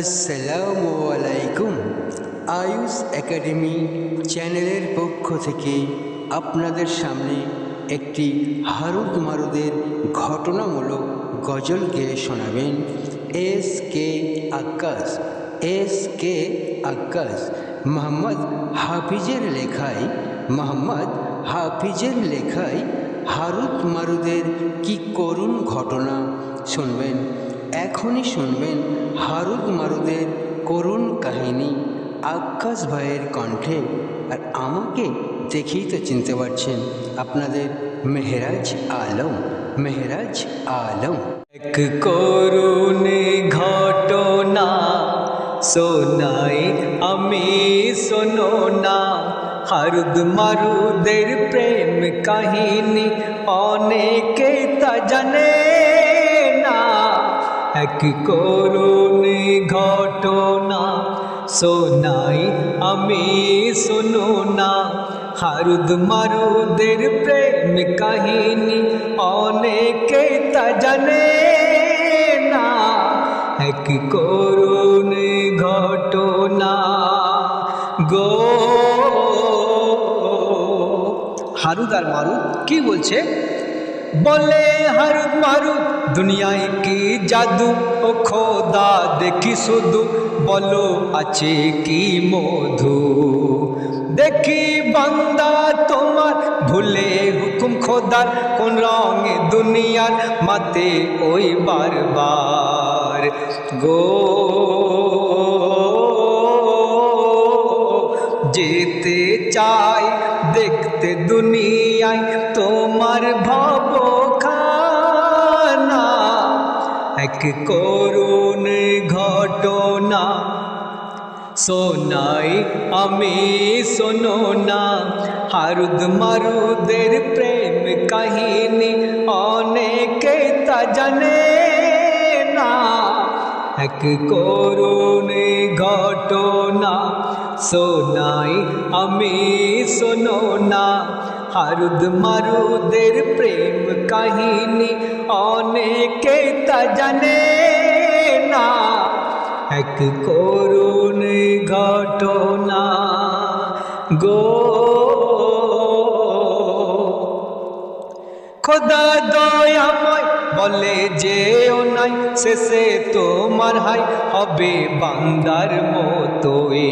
আসসালামু আলাইকুম আয়ুষ একাডেমি চ্যানেলের পক্ষ থেকে আপনাদের সামনে একটি হারুদ মারুদের ঘটনামূলক গজল গেয়ে শোনাবেন S K Akash S K Akash Mohammad হাফিজের লেখায়, মোহাম্মদ হাফিজের লেখায় হারুদ মারুদের কি করুণ ঘটনা শুনবেন। এখনই শুনবেন হারুদ মারুদের করুণ কাহিনী আকাশ ভাইয়ের কণ্ঠে। আর আমাকে দেখেই তো চিনতে পারছেন আপনাদের মেহরাজ আলম মেহরাজ আলম। এক করুণ ঘটনা শোনাই আমি, শোনো না হারুদ মারুদের প্রেম কাহিনী অনেকে তা জানে। এক করুণ ঘটনা সোনাই আমি শোনো না। হারুদ মারুদের প্রেম কাহিনী অনেকে তা জানে না। এক করুণ ঘটনা গো। হারুদ আর মারুদ কি বলছে? বলে হারুদ মারুদ দুনিয়ায় কি জাদু ও খোদা দেখি শুধু? বলো, আছে কি মধু? দেখি বান্দা তোমার ভুলে হুকুম খোদার, কোন রঙে দুনিয়ার মাতে ওই বারবার। গো, যেতে চাই দেখতে দুনিয়ায় তোমার এক করুণ ঘটনা। শোনাই আমি শোনো না, হারুদ মারুদের প্রেম কাহিনী অনেকে তা জানে না। এক করুণ ঘটনা শোনাই আমি শোনো না হারুদ মারুদের প্রেম কাহিনী অনেকে তা জানে না এক করুণ ঘটনা গো খোদা দয়াময় বলে যে ও নাই শেষে তোমার হাই হবে বান্দার মতোই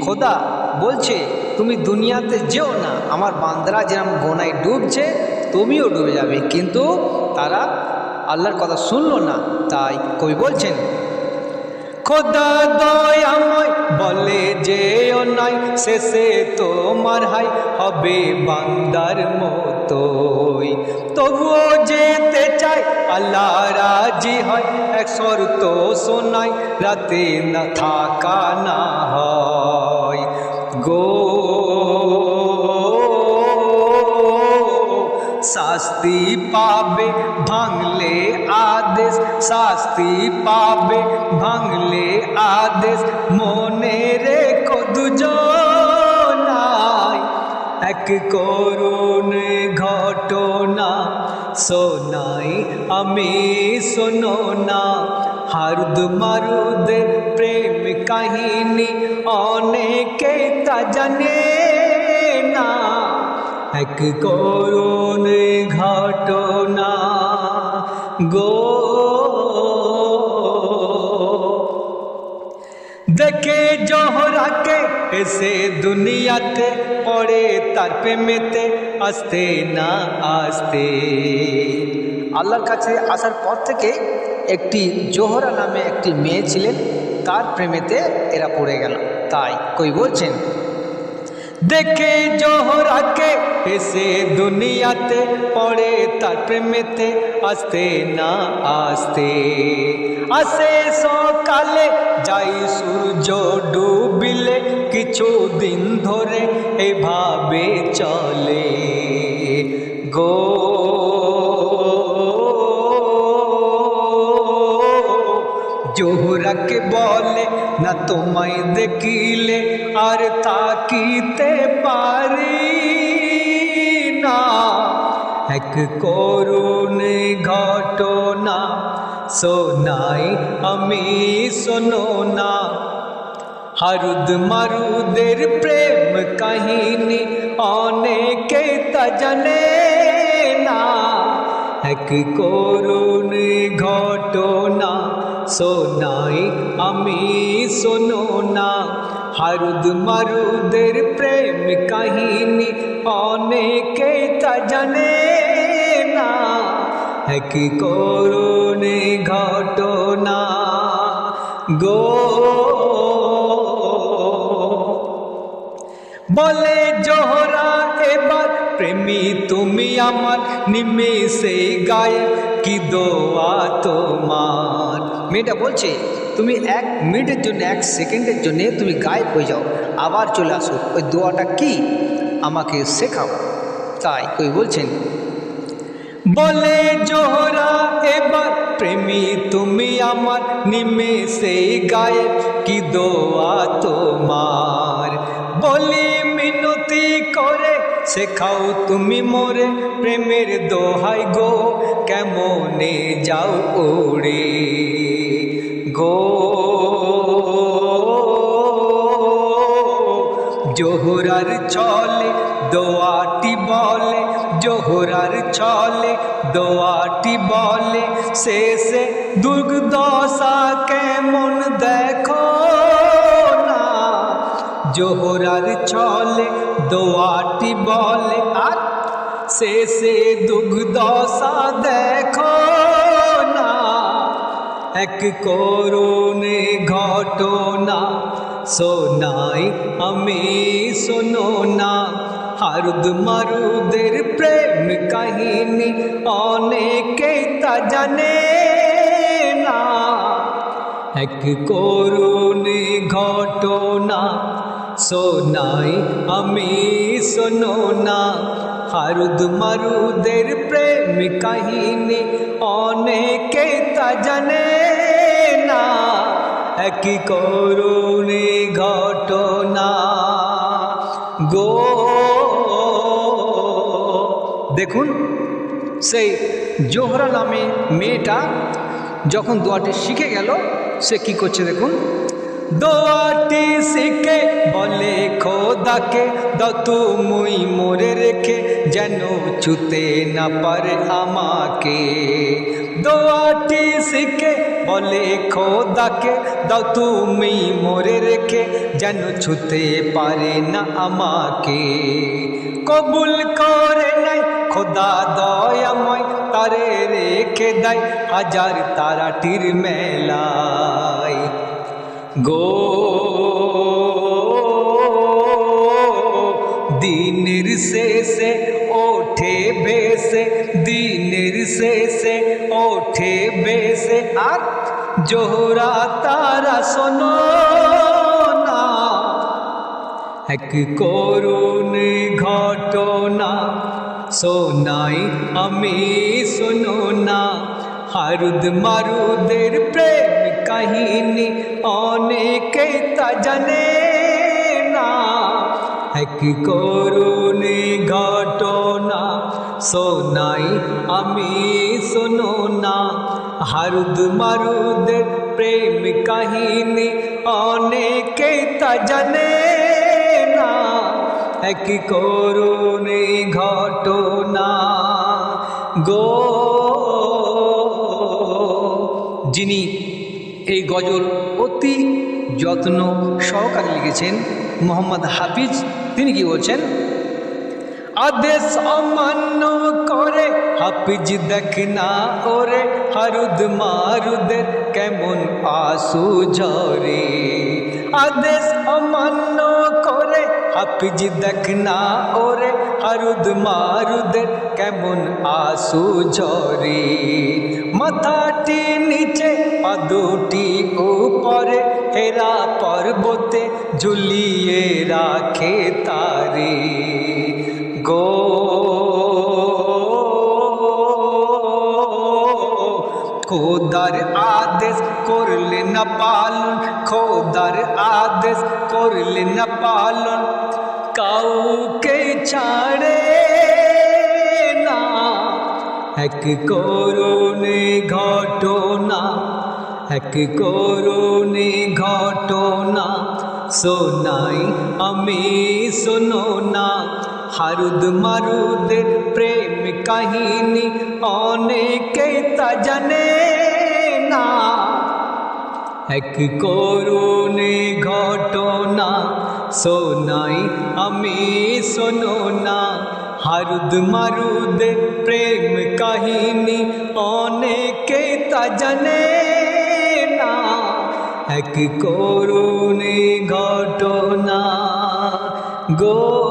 খোদা বলছে, তুমি দুনিয়াতে যেও না। আমার বান্দারা যেরকম গোনায় ডুবছে, তুমিও ডুবে যাবে। কিন্তু তারা আল্লাহর কথা শুনলো না। তাই কবি বলছেন, খোদা দয়াময়, বলে যে নাই, শেষে তোমার হাই হবে বান্দার মতোই। তবুও যেতে চাই, আল্লাহ রাজি হয়। এক শর্ত শোনাই, রাতে না থাকা না হয়। গো। শাস্তি পাবে, ভাঙলে আদেশ। শাস্তি পাবে, ভাঙলে আদেশ। মনে রেখো দুজনাই। এক করুণ ঘটনা। শোনাই আমি, শোনো না। হারুদ মারুদের প্রেম কাহিনী অনেকে তা জানে না। এক করুণ ঘটনা গো। দেখে জহরাকে এসে দুনিয়াতে পড়ে তার প্রেমেতে, আসতে না আসতে। আল্লাহর কাছে আসার পর থেকে একটি জোহরা নামে একটি মেয়ে ছিলেন, তার প্রেমেতে এরা পড়ে গেল। তাই কই বলছেন, দেখে জোহরাকে এসে দুনিয়াতে পড়ে, তার প্রেমেতে আসতে না আসতে। আসে সকালে যাই সূর্য ডুবিলে কিছু দিন ধরে এভাবে চলে। গো জোহরাকে বলে না তোমায় দেখিলে আর তাকিতে পারি না এক করুণ ঘটনা শোনাই আমি শোনো না হারুদ মারুদের প্রেম কাহিনী অনেকে তা জানে না এক করুণ ঘটনা শোনাই আমি শোনো না। হারুদ মারুদের প্রেম কাহিনী অনেকে তা জানে না। এক করুণ ঘটনা। গো বলে প্রেমী, তুমি আমার নিমেষে গায়ে কি দোয়া তোমার? মেয়েটা বলছে, তুমি এক মিনিটের জন্য, এক সেকেন্ডের জন্য তুমি গায়েব হয়ে যাও, আবার চলে আসো। ওই দোয়াটা কি? আমাকে শেখাও। তাই কই বলছেন, বলে জোহরা, এবার প্রেমী, তুমি আমার নিমেষে গায়ে কি দোয়া তোমার? বলি করে, শেখাও তুমি মোরে প্রেমের দোহাই গো, কেমনে যাও ওড়ে গো। জোহরার ছলে দোয়াটি বলে, জোহরার ছলে দোয়াটি বলে, শেষে দুর্গদশা কেমন দেখো জোহরার ছলে দোয়াটি বলে, আর শেষে দুর্গদশা দেখো না। এক করুণে ঘটনা শোনাই আমি, শোনো না। হারুদ মারুদের প্রেম কাহিনী অনেকে তা জানে না। এক করুণে ঘটনা শোনাই, আমি শোনো না। হারুদ মারুদের প্রেম কাহিনী অনেকে তা জানে না। এক করুণে ঘটনা। গো, দেখুন, সেই জোহরা নামে মেয়েটা যখন দোয়াটি শিখে গেল, সে কি করছে দেখুন। দোয়াটি শিখে বলে, খোদাকে দতু মুই মোরে রেখে, যেন ছুতে না পারে আমাকে। দোয়াটি শিখে বলে, খোদাকে দাও তুমি মোরে রেখে, যেন ছুতে পারে না আমাকে। কবুল করে নাই খোদা দয়াময়, তারে রেখে দেয় হাজার তারাটির মেলায় গো দিনের শেষে ওঠে বেসে দিনের শেষে ওঠে বেসে আর জোহরা তারা শোনো না। এক করুণ ঘটনা শোনাই আমি, শোনো না। হারুদ মারুদের প্রেম কাহিনী অনেকে তা জানে না এক করুণ ঘটনা শোনাই আমি শোনো না হারুদ মারুদের প্রেম কাহিনী অনেকে তা জানে না এক করুণ ঘটনা গো যিনি এই গজল অতি যত্ন সহকারে লিখেছেন মোহাম্মদ হাফিজ। তিনি কি বলছেন? আদেশ অমান্য করে, হাফিজ দেখ না ওরে, হারুদ মারুদের কেমন আসু ঝরে। আদেশ অমান্য করে, হাফিজ দেখ না ওরে, হারুদ মারুদের কেমন আসু ঝরে। মাথাটি দুটি উপরে হেরা পর্বতে ঝুলিয়ে রাখে তারে। গো খোদার আদেশ করলে না পালন, খোদার আদেশ করলে না পালন। কাউকে ছাড়ে না। এক করুণে ঘটনা এক করুণে ঘটনা শোনাই, আমি শোনো না। হারুদ মারুদের প্রেম কাহিনী অনেকে তা জানে না। এক করুণে ঘটনা শোনাই, আমি শোনো না। হারুদ মারুদের প্রেম কাহিনী অনেকে তা জানে এক করুণী ঘটনা গো